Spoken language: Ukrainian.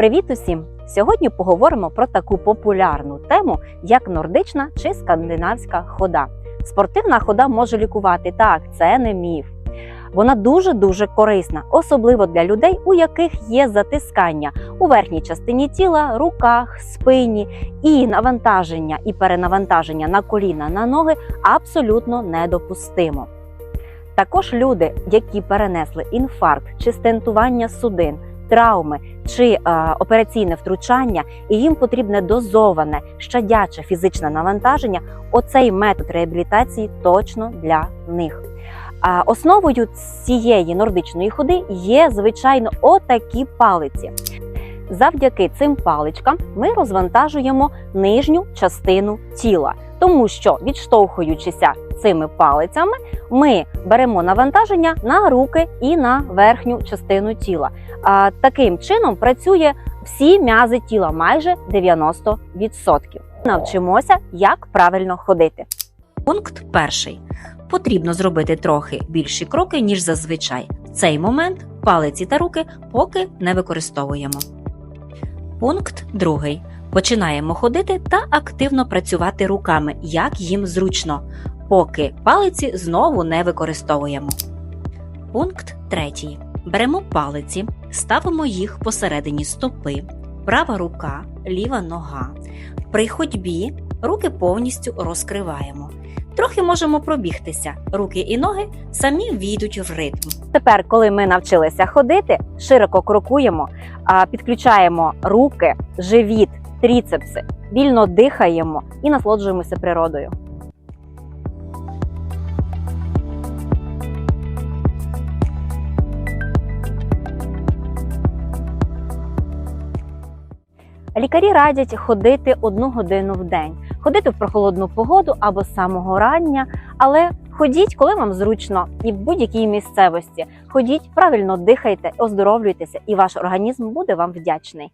Привіт усім! Сьогодні поговоримо про таку популярну тему, як нордична чи скандинавська хода. Спортивна хода може лікувати так, це не міф. Вона дуже дуже корисна, особливо для людей, у яких є затискання у верхній частині тіла, руках, спині і навантаження і перенавантаження на коліна на ноги абсолютно недопустимо. Також люди, які перенесли інфаркт чи стентування судин, травми чи е, операційне втручання, і їм потрібне дозоване щадяче фізичне навантаження. Оцей метод реабілітації точно для них. А основою цієї нордичної ходи є звичайно отакі палиці. Завдяки цим паличкам ми розвантажуємо нижню частину тіла, тому що відштовхуючися цими палицями, ми беремо навантаження на руки і на верхню частину тіла. А, таким чином працює всі м'язи тіла, майже 90%. Навчимося, як правильно ходити. Пункт перший. Потрібно зробити трохи більші кроки, ніж зазвичай. В цей момент палиці та руки поки не використовуємо. Пункт другий. Починаємо ходити та активно працювати руками, як їм зручно, поки палиці знову не використовуємо. Пункт третій. Беремо палиці, ставимо їх посередині стопи, права рука, ліва нога. При ходьбі руки повністю розкриваємо. Трохи можемо пробігтися. Руки і ноги самі війдуть в ритм. Тепер, коли ми навчилися ходити, широко крокуємо, підключаємо руки, живіт, тріцепси, вільно дихаємо і насолоджуємося природою. Лікарі радять ходити одну годину в день, ходити в прохолодну погоду або з самого рання, але ходіть, коли вам зручно, і в будь-якій місцевості. Ходіть, правильно дихайте, оздоровлюйтеся, і ваш організм буде вам вдячний.